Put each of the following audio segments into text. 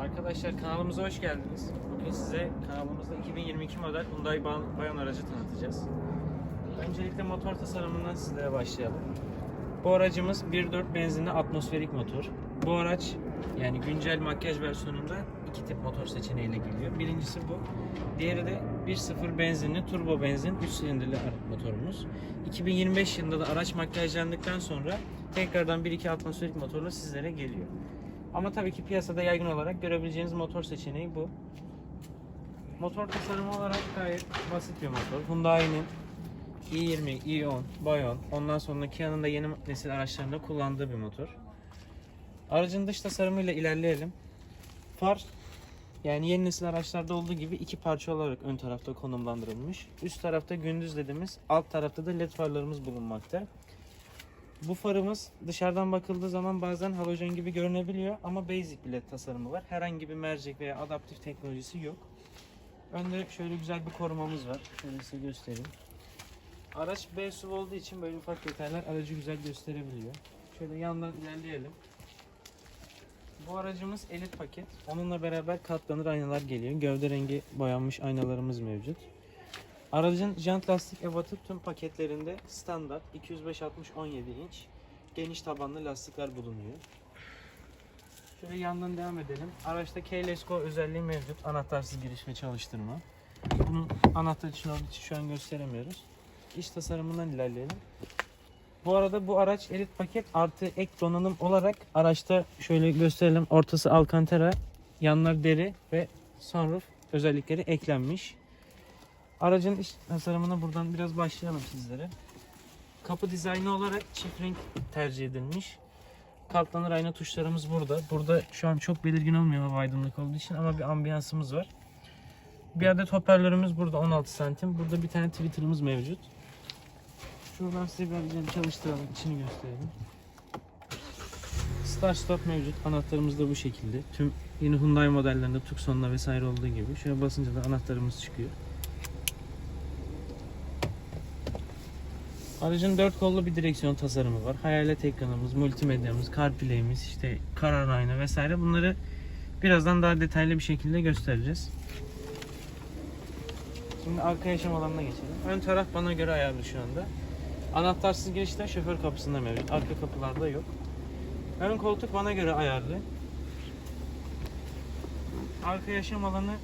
Arkadaşlar kanalımıza hoş geldiniz. Bugün size kanalımızda 2022 model Hyundai Bayon aracı tanıtacağız. Öncelikle motor tasarımından sizlere başlayalım. Bu aracımız 1.4 benzinli atmosferik motor. Bu araç yani güncel makyaj versiyonunda iki tip motor seçeneğiyle geliyor. Birincisi bu. Diğeri de 1.0 benzinli turbo benzin 3 silindirli motorumuz. 2025 yılında da araç makyajlandıktan sonra tekrardan 1.2 atmosferik motorla sizlere geliyor. Ama tabii ki piyasada yaygın olarak görebileceğiniz motor seçeneği bu. Motor tasarımı olarak gayet basit bir motor. Hyundai'nin i20, i10, Bayon, ondan sonra Kia'nın da yeni nesil araçlarında kullandığı bir motor. Aracın dış tasarımıyla ilerleyelim. Far yani yeni nesil araçlarda olduğu gibi iki parça olarak ön tarafta konumlandırılmış. Üst tarafta gündüz ledimiz, alt tarafta da led farlarımız bulunmakta. Bu farımız dışarıdan bakıldığı zaman bazen halojen gibi görünebiliyor ama basic bir tasarımı var. Herhangi bir mercek veya adaptif teknolojisi yok. Önde şöyle güzel bir korumamız var. Şöyle size göstereyim. Araç B SUV olduğu için böyle ufak detaylar aracı güzel gösterebiliyor. Şöyle yandan ilerleyelim. Bu aracımız elit paket. Onunla beraber katlanır aynalar geliyor. Gövde rengi boyanmış aynalarımız mevcut. Aracın jant lastik ebatı tüm paketlerinde standart 205 60 17 inç geniş tabanlı lastikler bulunuyor. Şöyle yandan devam edelim. Araçta Keyless Go özelliği mevcut. Anahtarsız giriş ve çalıştırma. Bunu anahtar için olduğu için şu an gösteremiyoruz. İç tasarımından ilerleyelim. Bu arada bu araç elit paket artı ek donanım olarak araçta şöyle gösterelim. Ortası alcantara, yanlar deri ve sunroof özellikleri eklenmiş. Aracın iç tasarımına buradan biraz başlayalım sizlere. Kapı dizaynı olarak çift renk tercih edilmiş. Katlanır ayna tuşlarımız burada. Burada şu an çok belirgin olmuyor hava aydınlık olduğu için ama bir ambiyansımız var. Bir adet hoparlörümüz burada 16 santim. Burada bir tane tweeter'ımız mevcut. Şuradan size bir çalıştıralım, içini gösterelim. Start stop mevcut. Anahtarımız da bu şekilde. Tüm yeni Hyundai modellerinde Tucson'la vesaire olduğu gibi. Şöyle basınca da anahtarımız çıkıyor. Aracın dört kollu bir direksiyon tasarımı var. Hayalet ekranımız, multimedyamız, CarPlay'imiz, işte karar ayna vesaire bunları birazdan daha detaylı bir şekilde göstereceğiz. Şimdi arka yaşam alanına geçelim. Ön taraf bana göre ayarlı şu anda. Anahtarsız girişler şoför kapısında mevcut. Arka kapılarda yok. Ön koltuk bana göre ayarlı. Arka yaşam alanı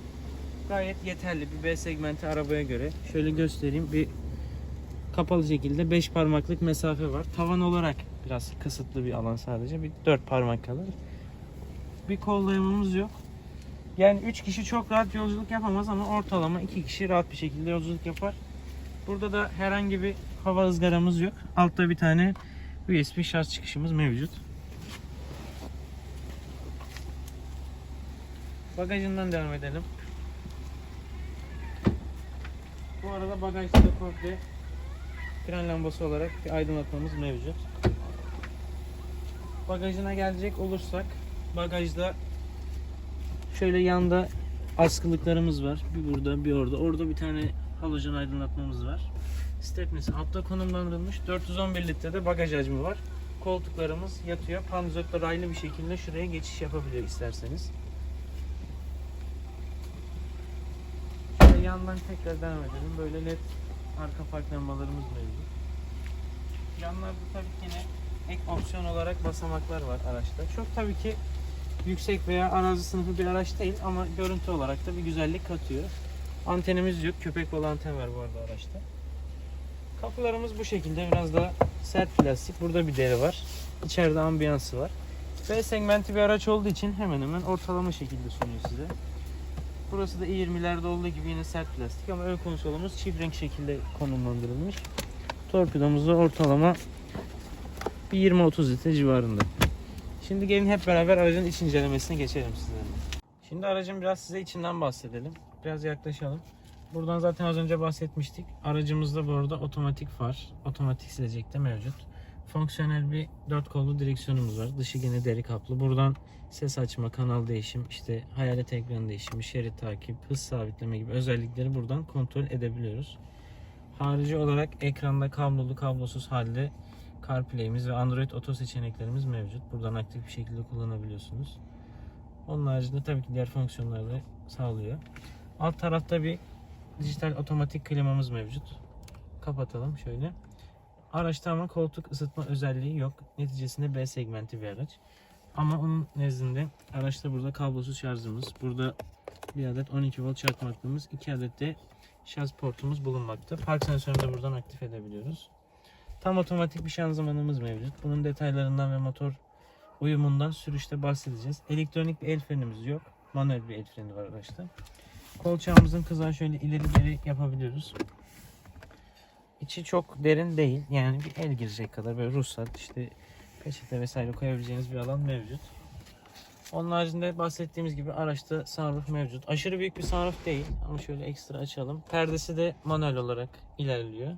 gayet yeterli bir B segmenti arabaya göre. Şöyle göstereyim. Bir kapalı şekilde 5 parmaklık mesafe var. Tavan olarak biraz kısıtlı bir alan sadece. Bir 4 parmak kalır. Bir kol dayamamız yok. Yani 3 kişi çok rahat yolculuk yapamaz ama ortalama 2 kişi rahat bir şekilde yolculuk yapar. Burada da herhangi bir hava ızgaramız yok. Altta bir tane USB şarj çıkışımız mevcut. Bagajından devam edelim. Bu arada bagajda da komple fren lambası olarak bir aydınlatmamız mevcut. Bagajına gelecek olursak bagajda şöyle yanda askılıklarımız var. Bir burada bir orada. Orada bir tane halojen aydınlatmamız var. Stepnesi altta konumlandırılmış. 411 litrede bagaj hacmi var. Koltuklarımız yatıyor. Panzotla raylı bir şekilde şuraya geçiş yapabiliyor isterseniz. Şöyle yandan tekrar devam edelim. Böyle led arka fark lambalarımız mevcut. Yanlarda tabii ki yine ek opsiyon olarak basamaklar var araçta. Çok tabii ki yüksek veya arazi sınıfı bir araç değil ama görüntü olarak da bir güzellik katıyor. Antenimiz yok. Köpek balı anten var bu arada araçta. Kapılarımız bu şekilde biraz daha sert plastik. Burada bir deri var. İçeride ambiyansı var. B segmenti bir araç olduğu için hemen hemen ortalama şekilde sunuyor size. Burası da i20'lerde olduğu gibi yine sert plastik ama ön konsolumuz çift renk şekilde konumlandırılmış. Torpidomuz da ortalama bir 20-30 litre civarında. Şimdi gelin hep beraber aracın iç incelemesine geçelim sizlerle. Şimdi aracın biraz size içinden bahsedelim. Biraz yaklaşalım. Buradan zaten az önce bahsetmiştik. Aracımızda bu arada otomatik far, otomatik silecek de mevcut. Fonksiyonel bir dört kollu direksiyonumuz var. Dışı yine deri kaplı. Buradan ses açma, kanal değişim, işte hayalet ekran değişimi, şerit takip, hız sabitleme gibi özellikleri buradan kontrol edebiliyoruz. Harici olarak ekranda kablolu, kablosuz halde CarPlay'imiz ve Android Auto seçeneklerimiz mevcut. Buradan aktif bir şekilde kullanabiliyorsunuz. Onun haricinde tabii ki diğer fonksiyonları da sağlıyor. Alt tarafta bir dijital otomatik klimamız mevcut. Kapatalım şöyle. Araçta ama koltuk ısıtma özelliği yok. Neticesinde B segmenti bir araç. Ama onun nezdinde araçta burada kablosuz şarjımız, burada bir adet 12 volt çakmaklığımız, 2 adet de şarj portumuz bulunmakta. Park sensörünü de buradan aktif edebiliyoruz. Tam otomatik bir şanzımanımız mevcut. Bunun detaylarından ve motor uyumundan sürüşte bahsedeceğiz. Elektronik bir el frenimiz yok. Manuel bir el freni var araçta. Kolçağımızın kızağı şöyle ileri geri yapabiliyoruz. İçi çok derin değil. Yani bir el girecek kadar böyle ruhsat işte peçete vesaire koyabileceğiniz bir alan mevcut. Onun haricinde bahsettiğimiz gibi araçta sunroof mevcut. Aşırı büyük bir sunroof değil ama şöyle ekstra açalım. Perdesi de manuel olarak ilerliyor.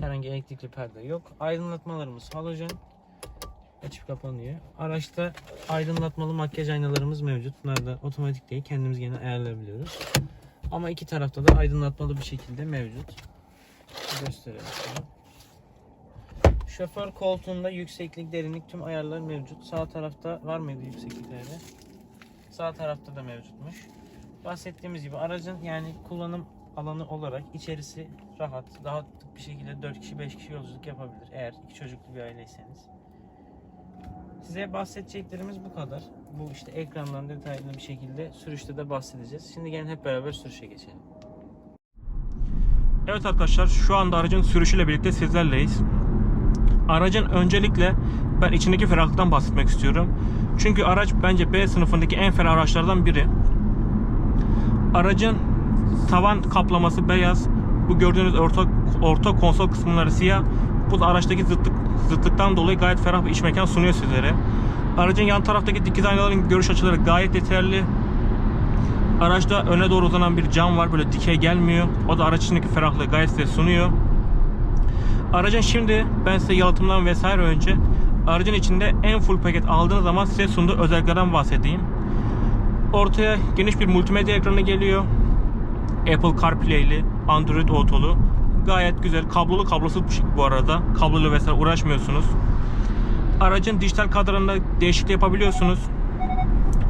Herhangi elektrikli perde yok. Aydınlatmalarımız halojen. Açıp kapanıyor. Araçta aydınlatmalı makyaj aynalarımız mevcut. Bunlar da otomatik değil. Kendimiz yine ayarlayabiliyoruz. Ama iki tarafta da aydınlatmalı bir şekilde mevcut. Gösterelim. şöyle. Şoför koltuğunda yükseklik, derinlik tüm ayarlar mevcut. Sağ tarafta var mıydı yükseklikleri? Sağ tarafta da mevcutmuş. Bahsettiğimiz gibi aracın yani kullanım alanı olarak içerisi rahat, rahatlık bir şekilde 4 kişi 5 kişi yolculuk yapabilir eğer iki çocuklu bir aileyseniz. Size bahsedeceklerimiz bu kadar. Bu işte ekrandan detaylı bir şekilde sürüşte de bahsedeceğiz. Şimdi gelin hep beraber sürüşe geçelim. Evet arkadaşlar şu anda aracın sürüşüyle birlikte sizlerleyiz. Aracın öncelikle ben içindeki ferahlıktan bahsetmek istiyorum. Çünkü araç bence B sınıfındaki en ferah araçlardan biri. Aracın tavan kaplaması beyaz. Bu gördüğünüz orta orta konsol kısımları siyah. Bu araçtaki zıtlık, zıtlıktan dolayı gayet ferah bir iç mekan sunuyor sizlere. Aracın yan taraftaki dikiz aynaların görüş açıları gayet yeterli. Araçta öne doğru uzanan bir cam var. Böyle dikey gelmiyor. O da araç içindeki ferahlığı gayet size sunuyor. Aracın şimdi ben size yalıtımdan vesaire önce aracın içinde en full paket aldığınız zaman size sunduğu özelliklerden bahsedeyim. Ortaya geniş bir multimedya ekranı geliyor. Apple CarPlay'li, Android Auto'lu. Gayet güzel. Kablolu kablosuz şey- bu arada. Kablolu vesaire uğraşmıyorsunuz. Aracın dijital kadranında değişiklik yapabiliyorsunuz.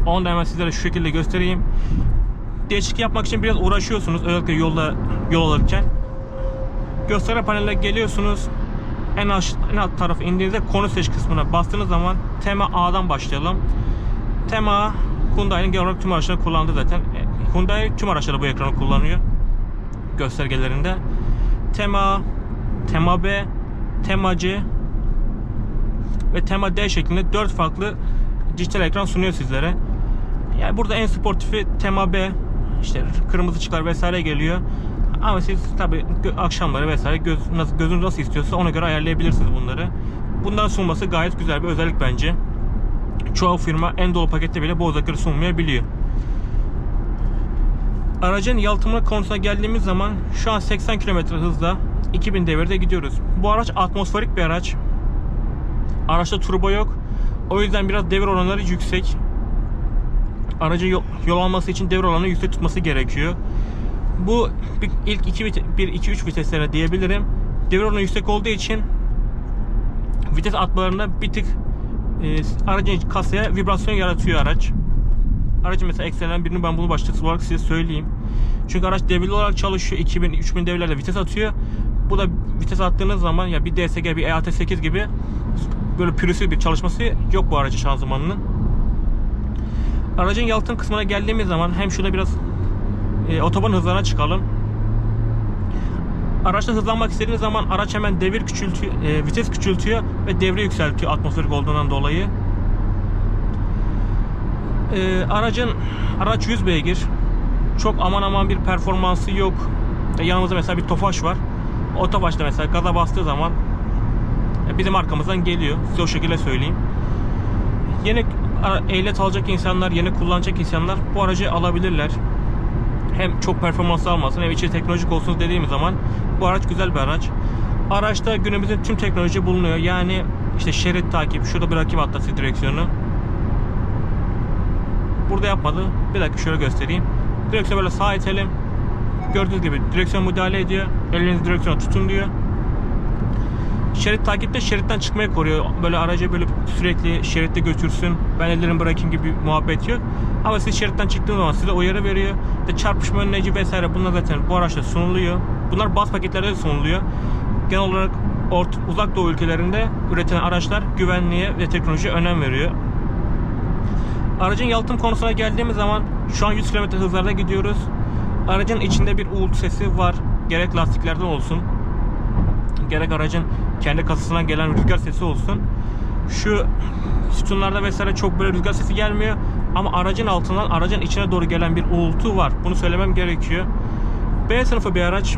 Onu da hemen sizlere şu şekilde göstereyim. Değişiklik yapmak için biraz uğraşıyorsunuz özellikle yolda yol alırken. Gösteri paneline geliyorsunuz. En, aş, en alt tarafa indiğinizde konu seç kısmına bastığınız zaman tema A'dan başlayalım. Tema Hyundai'nin genel olarak tüm araçları kullandığı zaten. E, Hyundai tüm araçlarda bu ekranı kullanıyor. Göstergelerinde. Tema Tema B, Tema C ve Tema D şeklinde 4 farklı dijital ekran sunuyor sizlere. Yani burada en sportifi Tema B, işte kırmızı ışıklar vesaire geliyor. Ama siz tabi akşamları vesaire göz, nasıl, gözünüz nasıl istiyorsa ona göre ayarlayabilirsiniz bunları. Bunların sunması gayet güzel bir özellik bence. Çoğu firma en dolu pakette bile bu özellikleri sunmayabiliyor. Aracın yalıtımı konusuna geldiğimiz zaman şu an 80 km hızla 2000 devirde gidiyoruz. Bu araç atmosferik bir araç. Araçta turbo yok. O yüzden biraz devir oranları yüksek. Aracın yol, yol alması için devir oranı yüksek tutması gerekiyor. Bu ilk 2 1 2 3 viteslerine diyebilirim. Devir oranı yüksek olduğu için vites atmalarında bir tık e, aracın kasaya vibrasyon yaratıyor araç. Aracın mesela eksenlerden birini ben bunu başlıksız olarak size söyleyeyim. Çünkü araç devirli olarak çalışıyor. 2000 3000 devirlerde vites atıyor. Bu da vites attığınız zaman ya bir DSG bir E EAT8 gibi böyle pürüzsüz bir çalışması yok bu aracın şanzımanının. Aracın yalıtım kısmına geldiğimiz zaman hem şurada biraz e, otoban hızlarına çıkalım. Araçta hızlanmak istediğiniz zaman araç hemen devir küçültüyor, e, vites küçültüyor ve devre yükseltiyor atmosferik olduğundan dolayı. E, aracın araç 100 beygir. Çok aman aman bir performansı yok. E, yanımızda mesela bir Tofaş var. O Tofaş da mesela gaza bastığı zaman e, bizim arkamızdan geliyor. Size o şekilde söyleyeyim. Yeni ehliyet alacak insanlar, yeni kullanacak insanlar bu aracı alabilirler. Hem çok performanslı almasın hem içi teknolojik olsun dediğimiz zaman bu araç güzel bir araç. Araçta günümüzün tüm teknoloji bulunuyor. Yani işte şerit takip, şurada bırakayım hatta direksiyonu. Burada yapmadı. Bir dakika şöyle göstereyim. Direksiyonu böyle sağa itelim. Gördüğünüz gibi direksiyon müdahale ediyor. Elinizi direksiyona tutun diyor. Şerit takipte şeritten çıkmaya koruyor. Böyle aracı böyle sürekli şeritte götürsün. Ben ellerimi bırakayım gibi muhabbet yok. Ama siz şeritten çıktığınız zaman size uyarı veriyor. İşte çarpışma önleyici vesaire bunlar zaten bu araçta sunuluyor. Bunlar bas paketlerde de sunuluyor. Genel olarak ort, uzak doğu ülkelerinde üretilen araçlar güvenliğe ve teknolojiye önem veriyor. Aracın yalıtım konusuna geldiğimiz zaman şu an 100 km hızlarda gidiyoruz. Aracın içinde bir uğultu sesi var. Gerek lastiklerden olsun, gerek aracın kendi kasasından gelen rüzgar sesi olsun. Şu sütunlarda vesaire çok böyle rüzgar sesi gelmiyor. Ama aracın altından aracın içine doğru gelen bir uğultu var. Bunu söylemem gerekiyor. B sınıfı bir araç.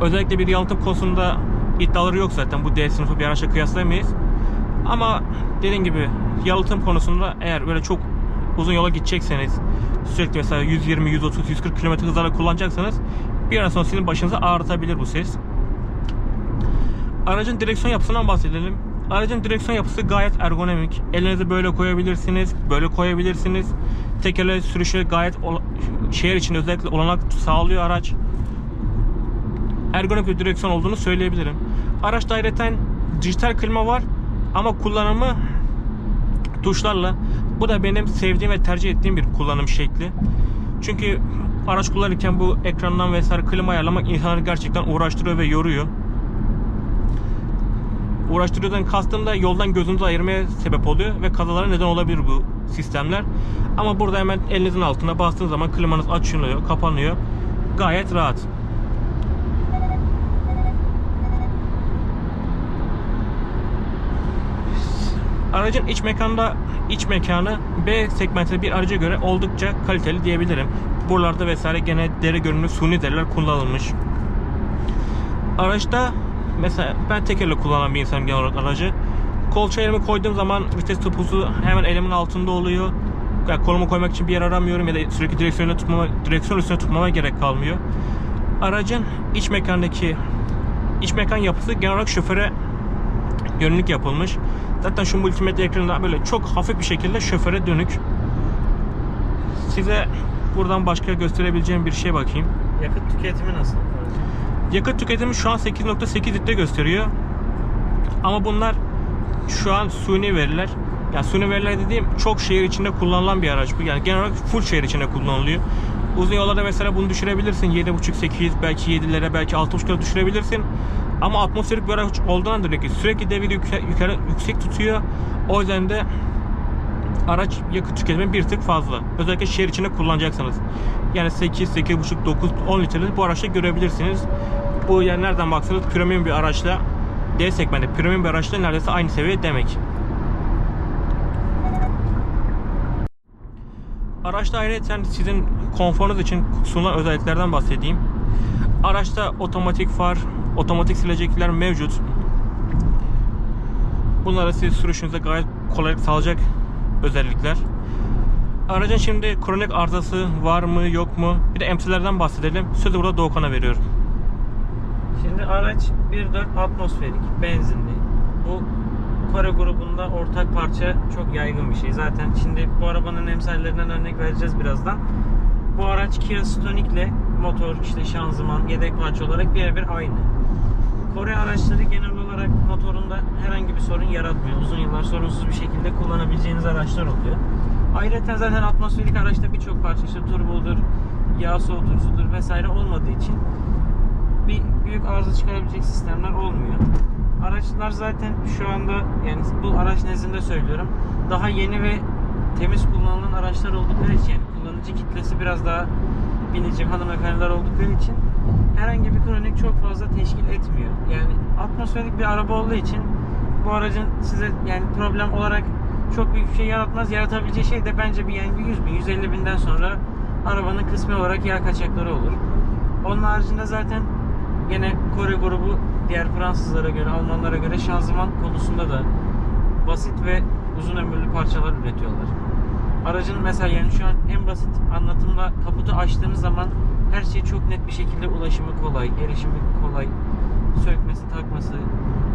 Özellikle bir yalıtım konusunda iddiaları yok zaten. Bu D sınıfı bir araçla kıyaslayamayız. Ama dediğim gibi yalıtım konusunda eğer böyle çok uzun yola gidecekseniz sürekli mesela 120, 130, 140 km hızlarla kullanacaksanız bir ara sonra sizin başınıza ağrıtabilir bu ses. Aracın direksiyon yapısından bahsedelim. Aracın direksiyon yapısı gayet ergonomik. Elinizi böyle koyabilirsiniz, böyle koyabilirsiniz. Tekerle sürüşü gayet şehir için özellikle olanak sağlıyor araç. Ergonomik bir direksiyon olduğunu söyleyebilirim. Araçta ayrıca dijital klima var ama kullanımı tuşlarla. Bu da benim sevdiğim ve tercih ettiğim bir kullanım şekli. Çünkü araç kullanırken bu ekrandan vesaire klima ayarlamak insanları gerçekten uğraştırıyor ve yoruyor. Uğraştırıyordan kastım da yoldan gözünüzü ayırmaya sebep oluyor ve kazalara neden olabilir bu sistemler. Ama burada hemen elinizin altına bastığınız zaman klimanız açılıyor, kapanıyor. Gayet rahat. Aracın iç mekanda iç mekanı B segmentli bir araca göre oldukça kaliteli diyebilirim. Buralarda vesaire gene deri görünümlü suni deriler kullanılmış. Araçta mesela ben tekerle kullanan bir insanım genel olarak aracı. Kolça elimi koyduğum zaman vites topuzu hemen elimin altında oluyor. Yani kolumu koymak için bir yer aramıyorum ya da sürekli direksiyonu tutmama, direksiyon üstüne tutmama gerek kalmıyor. Aracın iç mekandaki iç mekan yapısı genel olarak şoföre yönelik yapılmış. Zaten şu multimedya ekranında böyle çok hafif bir şekilde şoföre dönük. Size buradan başka gösterebileceğim bir şey bakayım. Yakıt tüketimi nasıl? Yakıt tüketimi şu an 8.8 litre gösteriyor. Ama bunlar şu an suni veriler. Yani suni veriler dediğim çok şehir içinde kullanılan bir araç bu. Yani genel olarak full şehir içinde kullanılıyor. Uzun yollarda mesela bunu düşürebilirsin. 7.5-8 belki 7'lere belki 6.5'lara düşürebilirsin. Ama atmosferik bir araç olduğundan dolayı sürekli devir yukarı yüksek tutuyor. O yüzden de araç yakıt tüketimi bir tık fazla. Özellikle şehir içinde kullanacaksanız. Yani 8, 8.5, 9, 10 litrelik bu araçta görebilirsiniz. Bu yani nereden baksanız premium bir araçla D segmenti premium bir araçla neredeyse aynı seviye demek. Araçta ayrıca sizin konforunuz için sunulan özelliklerden bahsedeyim. Araçta otomatik far, otomatik silecekler mevcut. Bunlara siz sürüşünüze gayet kolaylık sağlayacak özellikler. Aracın şimdi kronik arızası var mı yok mu? Bir de emsilerden bahsedelim. Sözü burada Doğukan'a veriyorum. Şimdi araç 1.4 atmosferik, benzinli. Bu Kore grubunda ortak parça çok yaygın bir şey. Zaten şimdi bu arabanın emsallerinden örnek vereceğiz birazdan. Bu araç Kia Stonic ile motor, işte şanzıman, yedek parça olarak birebir aynı. Kore araçları genel olarak motorunda herhangi bir sorun yaratmıyor. Uzun yıllar sorunsuz bir şekilde kullanabileceğiniz araçlar oluyor. Ayrıca zaten atmosferik araçta birçok parça işte turbodur, yağ soğutucudur vesaire olmadığı için bir büyük arıza çıkarabilecek sistemler olmuyor. Araçlar zaten şu anda yani bu araç nezdinde söylüyorum daha yeni ve temiz kullanılan araçlar oldukları için kullanıcı kitlesi biraz daha binici hanımefendiler oldukları için herhangi bir kronik çok fazla teşkil etmiyor. Yani atmosferik bir araba olduğu için bu aracın size yani problem olarak çok büyük bir şey yaratmaz. Yaratabileceği şey de bence bir yani bir 100 bin, 150 binden sonra arabanın kısmi olarak yağ kaçakları olur. Onun haricinde zaten Yine Kore grubu diğer Fransızlara göre, Almanlara göre şanzıman konusunda da basit ve uzun ömürlü parçalar üretiyorlar. Aracın mesela yani şu an en basit anlatımla kaputu açtığımız zaman her şey çok net bir şekilde ulaşımı kolay, erişimi kolay, sökmesi, takması,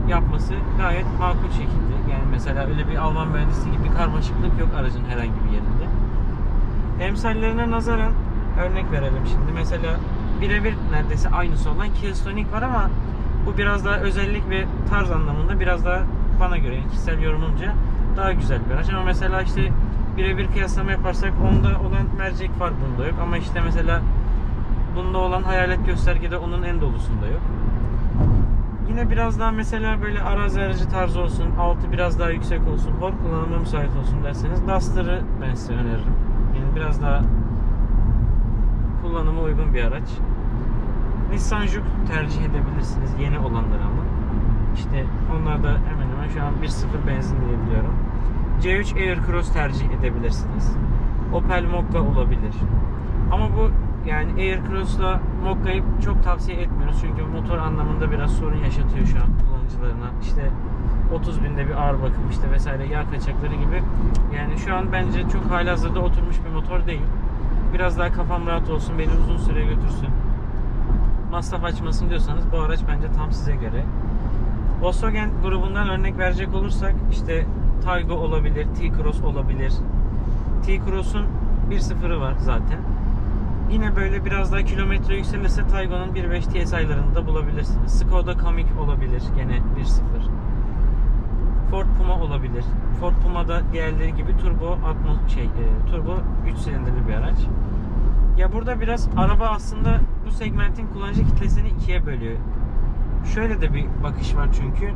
yapması gayet makul şekilde. Yani mesela öyle bir Alman mühendisliği gibi bir karmaşıklık yok aracın herhangi bir yerinde. Emsallerine nazaran örnek verelim şimdi. Mesela birebir neredeyse aynısı olan Kia Stonic var ama Bu biraz daha özellik ve tarz anlamında biraz daha bana göre yani kişisel yorumumca daha güzel bir araç. Ama mesela işte birebir kıyaslama yaparsak onda olan mercek far bunda yok. Ama işte mesela bunda olan hayalet göstergede onun en dolusunda yok. Yine biraz daha mesela böyle arazi aracı tarzı olsun, altı biraz daha yüksek olsun, hor kullanıma müsait olsun derseniz Duster'ı ben size öneririm. Yani biraz daha kullanıma uygun bir araç. Nissan Juke tercih edebilirsiniz yeni olanları ama. İşte onlar da hemen hemen şu an 1.0 benzin diyebiliyorum. C3 Aircross tercih edebilirsiniz. Opel Mokka olabilir. Ama bu yani Aircross'la Mokka'yı çok tavsiye etmiyoruz. Çünkü motor anlamında biraz sorun yaşatıyor şu an kullanıcılarına. İşte 30 binde bir ağır bakım işte vesaire yağ kaçakları gibi. Yani şu an bence çok halihazırda oturmuş bir motor değil. Biraz daha kafam rahat olsun, beni uzun süre götürsün. Masraf açmasın diyorsanız bu araç bence tam size göre. Volkswagen grubundan örnek verecek olursak işte Taygo olabilir, T-Cross olabilir. T-Cross'un 1.0'ı var zaten. Yine böyle biraz daha kilometre yükselirse Taygo'nun 1.5 TSI'larını da bulabilirsiniz. Skoda Kamiq olabilir gene 1.0. Ford Puma olabilir. Ford Puma da diğerleri gibi turbo atmo şey e, turbo 3 silindirli bir araç. Ya burada biraz araba aslında bu segmentin kullanıcı kitlesini ikiye bölüyor. Şöyle de bir bakış var çünkü.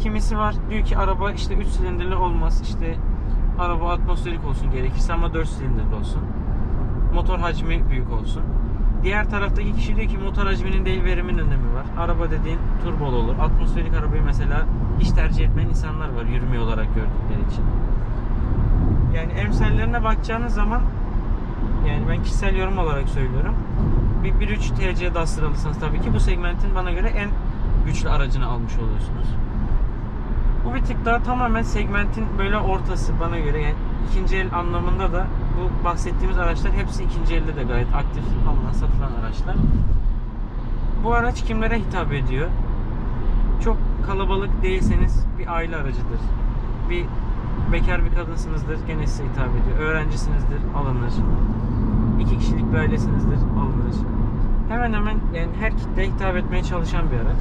Kimisi var diyor ki araba işte 3 silindirli olmaz. İşte araba atmosferik olsun gerekirse ama 4 silindirli olsun. Motor hacmi büyük olsun. Diğer taraftaki kişi diyor ki motor hacminin değil verimin önemi var. Araba dediğin turbolu olur. Atmosferik arabayı mesela hiç tercih etmeyen insanlar var yürüme olarak gördükleri için. Yani emsallerine bakacağınız zaman yani ben kişisel yorum olarak söylüyorum. Bir 1.3 TC Duster alırsanız tabii ki bu segmentin bana göre en güçlü aracını almış oluyorsunuz. Bu bir tık daha tamamen segmentin böyle ortası bana göre yani ikinci el anlamında da bu bahsettiğimiz araçlar hepsi ikinci elde de gayet aktif alınan satılan araçlar. Bu araç kimlere hitap ediyor? Çok kalabalık değilseniz bir aile aracıdır. Bir bekar bir kadınsınızdır gene size hitap ediyor. Öğrencisinizdir alınır. İki kişilik bir ailesinizdir alınır. Hemen hemen yani her kitleye hitap etmeye çalışan bir araç.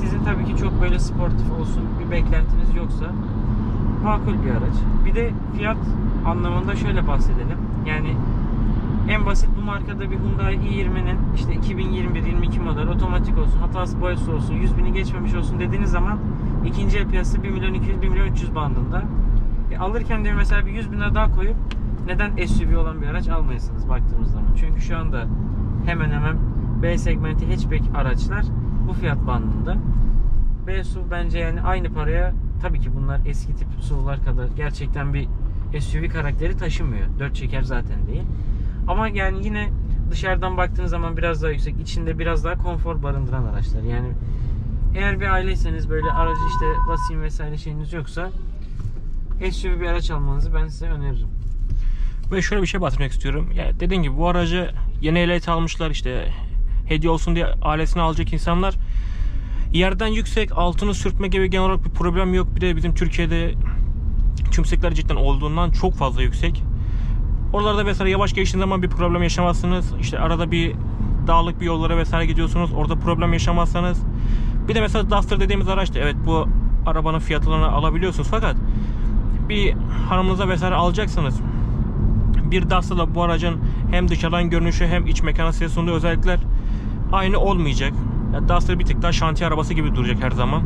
Sizin tabii ki çok böyle sportif olsun bir beklentiniz yoksa makul bir araç. Bir de fiyat anlamında şöyle bahsedelim. Yani en basit bu markada bir Hyundai i20'nin işte 2021-22 model otomatik olsun, hatası boyası olsun, 100 bini geçmemiş olsun dediğiniz zaman ikinci el piyasası 1 milyon 200 1 milyon 300 bandında. E, alırken de mesela bir 100 bin lira daha koyup neden SUV olan bir araç almayasınız baktığımız zaman. Çünkü şu anda hemen hemen B segmenti hatchback araçlar bu fiyat bandında. B SUV bence yani aynı paraya tabii ki bunlar eski tip SUV'lar kadar gerçekten bir SUV karakteri taşımıyor. 4 çeker zaten değil. Ama yani yine dışarıdan baktığınız zaman biraz daha yüksek, içinde biraz daha konfor barındıran araçlar. Yani eğer bir aileyseniz böyle aracı işte basayım vesaire şeyiniz yoksa SUV bir araç almanızı ben size öneririm. Ve şöyle bir şey bahsetmek istiyorum. Ya dediğim gibi bu aracı yeni ehliyet almışlar işte hediye olsun diye ailesini alacak insanlar yerden yüksek altını sürtme gibi genel olarak bir problem yok. Bir de bizim Türkiye'de tümsekler cidden olduğundan çok fazla yüksek. Oralarda mesela yavaş geçtiğiniz zaman bir problem yaşamazsınız. İşte arada bir dağlık bir yollara vesaire gidiyorsunuz. Orada problem yaşamazsanız. Bir de mesela Duster dediğimiz araçta evet bu arabanın fiyatlarını alabiliyorsunuz fakat bir hanımınıza vesaire alacaksınız. Bir Duster'la bu aracın hem dışarıdan görünüşü hem iç mekanı size sunduğu özellikler aynı olmayacak. Ya Duster bir tık daha şantiye arabası gibi duracak her zaman.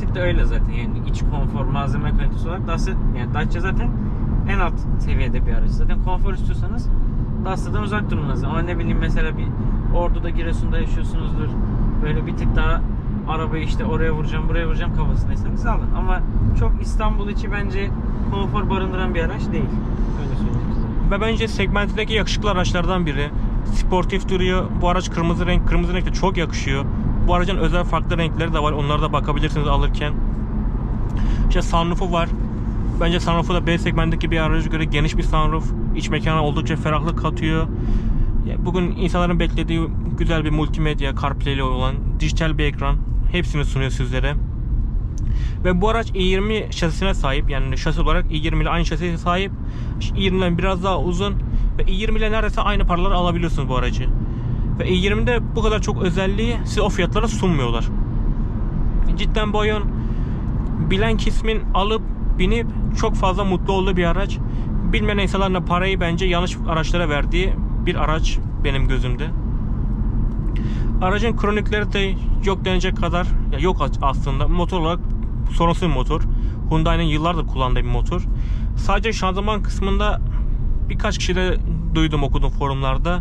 Tık da öyle zaten yani iç konfor, malzeme kalitesi olarak Dacia, yani Dacia zaten en alt seviyede bir araç. Zaten konfor istiyorsanız Dacia'dan uzak durun lazım. Ama ne bileyim mesela bir Ordu'da, Giresun'da yaşıyorsunuzdur. Böyle bir tık daha arabayı işte oraya vuracağım, buraya vuracağım kafasındaysanız alın. Ama çok İstanbul içi bence konfor barındıran bir araç değil. Öyle söyleyeyim. Ve bence segmentindeki yakışıklı araçlardan biri. Sportif duruyor. Bu araç kırmızı renk. Kırmızı renk de çok yakışıyor. Bu aracın özel farklı renkleri de var. Onlara da bakabilirsiniz alırken. İşte sunroof'u var. Bence sunroof'u da B segmentindeki bir araca göre geniş bir sunroof. İç mekana oldukça ferahlık katıyor. Bugün insanların beklediği güzel bir multimedya, CarPlay'li olan dijital bir ekran. Hepsini sunuyor sizlere. Ve bu araç i20 şasisine sahip. Yani şasi olarak i20 ile aynı şasiye sahip. i20'den biraz daha uzun ve i20 ile neredeyse aynı paraları alabiliyorsunuz bu aracı. Ve i20'de bu kadar çok özelliği size o fiyatlara sunmuyorlar. Cidden bu oyun bilen kısmin alıp binip çok fazla mutlu olduğu bir araç. Bilmeyen insanların da parayı bence yanlış araçlara verdiği bir araç benim gözümde. Aracın kronikleri de yok denecek kadar ya yok aslında. Motor olarak sorunsuz bir motor. Hyundai'nin yıllardır kullandığı bir motor. Sadece şanzıman kısmında birkaç kişi de duydum okudum forumlarda.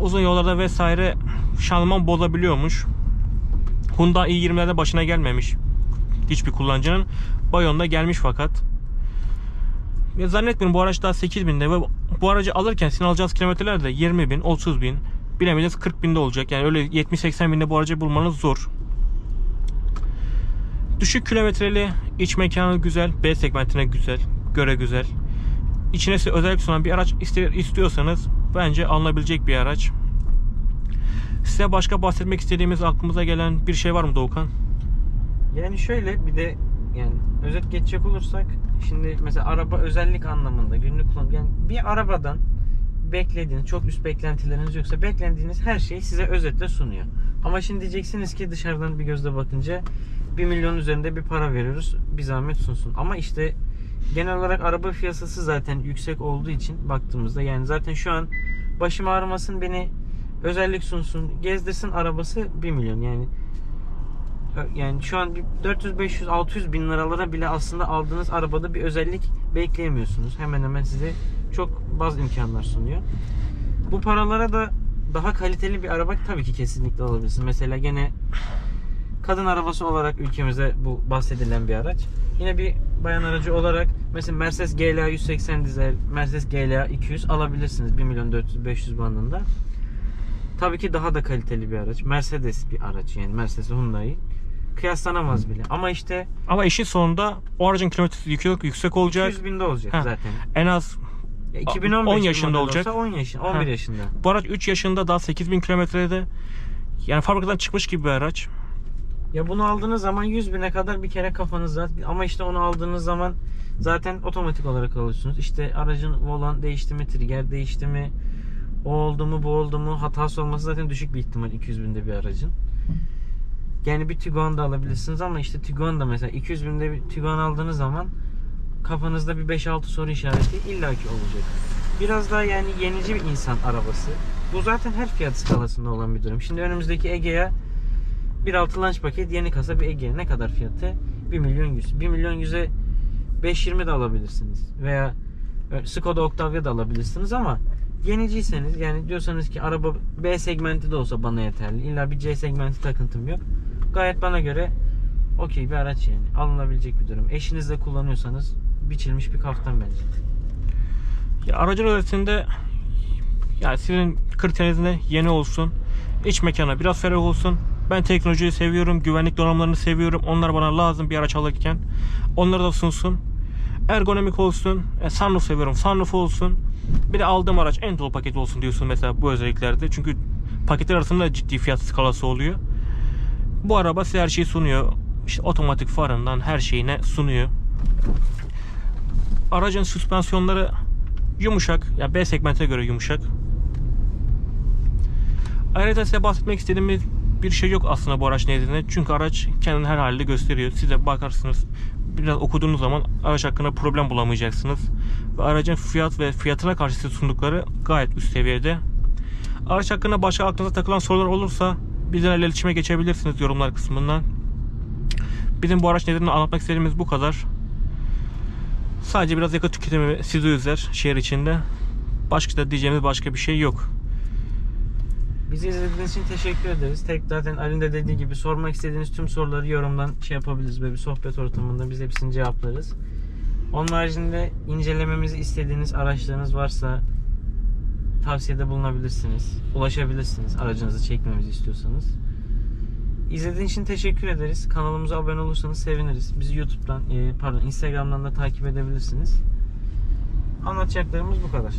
Uzun yollarda vesaire şanzıman bozabiliyormuş. Hyundai i20'lerde başına gelmemiş hiçbir kullanıcının. Bayon'da gelmiş fakat. Ya zannetmiyorum bu araç daha 8000'de ve bu aracı alırken sizin alacağınız kilometreler de 20 bin, 30 bin, bilemediniz 40 binde olacak. Yani öyle 70-80 binde bu aracı bulmanız zor. Düşük kilometreli, iç mekanı güzel, B segmentine güzel, göre güzel. İçine özellik sunan bir araç istiyorsanız bence alınabilecek bir araç. Size başka bahsetmek istediğimiz aklımıza gelen bir şey var mı Doğukan? Yani şöyle bir de yani özet geçecek olursak şimdi mesela araba özellik anlamında günlük kullanım yani bir arabadan beklediğiniz çok üst beklentileriniz yoksa beklendiğiniz her şeyi size özetle sunuyor. Ama şimdi diyeceksiniz ki dışarıdan bir gözle bakınca 1 milyon üzerinde bir para veriyoruz. Bir zahmet sunsun. Ama işte genel olarak araba piyasası zaten yüksek olduğu için baktığımızda yani zaten şu an başım ağrımasın beni özellik sunsun gezdirsin arabası 1 milyon yani yani şu an bir 400 500 600 bin liralara bile aslında aldığınız arabada bir özellik bekleyemiyorsunuz. Hemen hemen size çok baz imkanlar sunuyor. Bu paralara da daha kaliteli bir araba tabii ki kesinlikle alabilirsiniz. Mesela gene kadın arabası olarak ülkemizde bu bahsedilen bir araç. Yine bir bayan aracı olarak mesela Mercedes GLA 180 dizel, Mercedes GLA 200 alabilirsiniz 1 milyon 400 500 bandında. Tabii ki daha da kaliteli bir araç. Mercedes bir araç yani Mercedes Hyundai. Kıyaslanamaz bile. Ama işte Ama işin sonunda o aracın kilometresi yüksek, yüksek olacak. 200 binde olacak Ha. zaten. En az Ya 2015 10 bir yaşında olacak. olsa 10 yaşında, 11 Ha. yaşında. bu araç 3 yaşında daha 8000 kilometrede yani fabrikadan çıkmış gibi bir araç. Ya bunu aldığınız zaman 100 bine kadar bir kere kafanızda ama işte onu aldığınız zaman zaten otomatik olarak alıyorsunuz. İşte aracın volan değişti mi, trigger değişti mi, o oldu mu, bu oldu mu, hatası olması zaten düşük bir ihtimal 200 binde bir aracın. Yani bir Tiguan da alabilirsiniz ama işte Tiguan da mesela 200 binde bir Tiguan aldığınız zaman kafanızda bir 5-6 soru işareti illaki olacak. Biraz daha yani yenici bir insan arabası. Bu zaten her fiyat skalasında olan bir durum. Şimdi önümüzdeki Ege'ye 1.6 launch paket yeni kasa bir Ege. Ne kadar fiyatı? 1 milyon 100. 1 milyon 100'e 520 de alabilirsiniz. Veya e, Skoda Octavia da alabilirsiniz ama yeniciyseniz yani diyorsanız ki araba B segmenti de olsa bana yeterli. İlla bir C segmenti takıntım yok. Gayet bana göre okey bir araç yani. Alınabilecek bir durum. Eşinizle kullanıyorsanız biçilmiş bir kaftan bence. Ya aracın özelinde yani sizin kriteriniz yeni olsun. iç mekana biraz ferah olsun. Ben teknolojiyi seviyorum, güvenlik donanımlarını seviyorum. Onlar bana lazım bir araç alırken. Onları da sunsun. Ergonomik olsun. E, sunroof seviyorum. Sunroof olsun. Bir de aldığım araç en dolu paket olsun diyorsun mesela bu özelliklerde. Çünkü paketler arasında ciddi fiyat skalası oluyor. Bu araba size her şeyi sunuyor. İşte otomatik farından her şeyine sunuyor. Aracın süspansiyonları yumuşak. Ya B segmente göre yumuşak. Ayrıca size bahsetmek istediğimiz bir şey yok aslında bu araç nezdinde. Çünkü araç kendini her halde gösteriyor. Siz de bakarsınız biraz okuduğunuz zaman araç hakkında problem bulamayacaksınız. Ve aracın fiyat ve fiyatına karşı size sundukları gayet üst seviyede. Araç hakkında başka aklınıza takılan sorular olursa bizlerle iletişime geçebilirsiniz yorumlar kısmından. Bizim bu araç nedenini anlatmak istediğimiz bu kadar. Sadece biraz yakıt tüketimi sizi üzer şehir içinde. Başka da diyeceğimiz başka bir şey yok. Bizi izlediğiniz için teşekkür ederiz. Tek zaten Ali'nin de dediği gibi sormak istediğiniz tüm soruları yorumdan şey yapabiliriz. Böyle bir sohbet ortamında biz hepsini cevaplarız. Onun haricinde incelememizi istediğiniz araçlarınız varsa tavsiyede bulunabilirsiniz. Ulaşabilirsiniz aracınızı çekmemizi istiyorsanız. İzlediğiniz için teşekkür ederiz. Kanalımıza abone olursanız seviniriz. Bizi YouTube'dan, e, pardon Instagram'dan da takip edebilirsiniz. Anlatacaklarımız bu kadar.